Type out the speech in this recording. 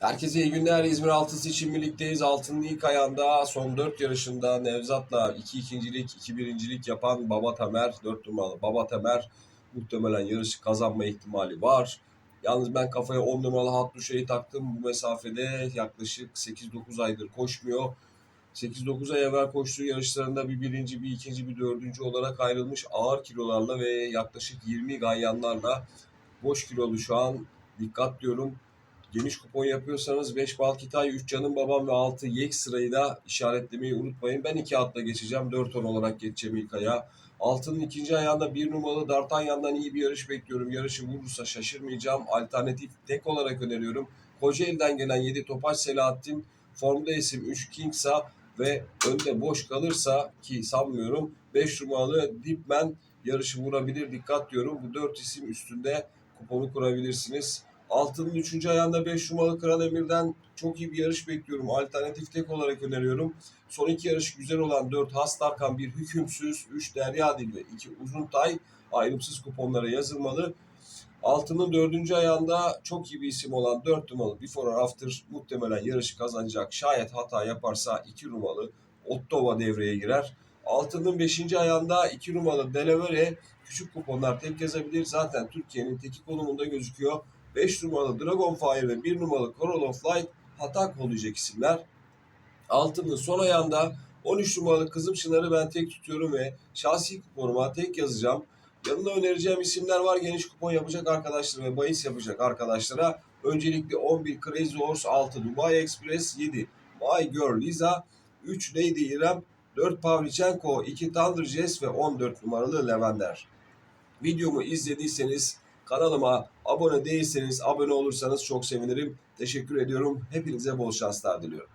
Herkese iyi günler. İzmir Altısı için birlikteyiz. Altının ilk ayağında son 4 yarışında Nevzat'la 2 ikincilik, 2 birincilik yapan Baba Tamer, 4 numaralı Baba Tamer muhtemelen yarışı kazanma ihtimali var. Yalnız ben kafaya 10 numaralı Hattuşa'yı taktım. Bu mesafede yaklaşık 8-9 aydır koşmuyor. 8-9 ay evvel koştuğu yarışlarında bir birinci, bir ikinci, bir dördüncü olarak ayrılmış ağır kilolarla ve yaklaşık 20 ganyanlarla boş kilolu şu an dikkat diyorum. Geniş kupon yapıyorsanız 5 Balkitay, 3 Canım Babam ve 6 Yek sırayı da işaretlemeyi unutmayın. Ben 2 atla geçeceğim. 4 on olarak geçeceğim ilk aya. Altının ikinci ayağında bir numaralı D'Artagnan'dan iyi bir yarış bekliyorum. Yarışı vurursa şaşırmayacağım. Alternatif tek olarak öneriyorum. Kocaeli'den gelen 7 Topaç Selahattin, formda isim 3 Kingsa ve önde boş kalırsa ki sanmıyorum 5 numaralı Dipman yarışı vurabilir. Dikkat diyorum. Bu 4 isim üstünde kuponu kurabilirsiniz. Altının 3. ayağında 5 numaralı Kral Emir'den çok iyi bir yarış bekliyorum. Alternatif tek olarak öneriyorum. Son iki yarış güzel olan 4 Hastarkan, 1 Hükümsüz, 3 Derya Dil ve 2 Uzun Tay ayrımsız kuponlara yazılmalı. Altının dördüncü ayağında çok iyi bir isim olan 4 numaralı Before or After muhtemelen yarışı kazanacak. Şayet hata yaparsa 2 numaralı Ottova devreye girer. Altının 5. ayağında 2 numaralı Delaware küçük kuponlar tek yazabilir. Zaten Türkiye'nin teki konumunda gözüküyor. 5 numaralı Dragonfire ve 1 numaralı Coral of Light hata kollayacak isimler. Altının son ayağında 13 numaralı Kızım Çınar'ı ben tek tutuyorum ve şahsi kuponuma tek yazacağım. Yanına önereceğim isimler var. Geniş kupon yapacak arkadaşlar ve bahis yapacak arkadaşlara. Öncelikle 11 Crazy Horse 6 Dubai Express 7 My Girl Lisa 3 Lady İrem 4 Pavlichenko 2 Thunder Jazz ve 14 numaralı Levender. Videomu izlediyseniz kanalıma abone değilseniz abone olursanız çok sevinirim. Teşekkür ediyorum. Hepinize bol şanslar diliyorum.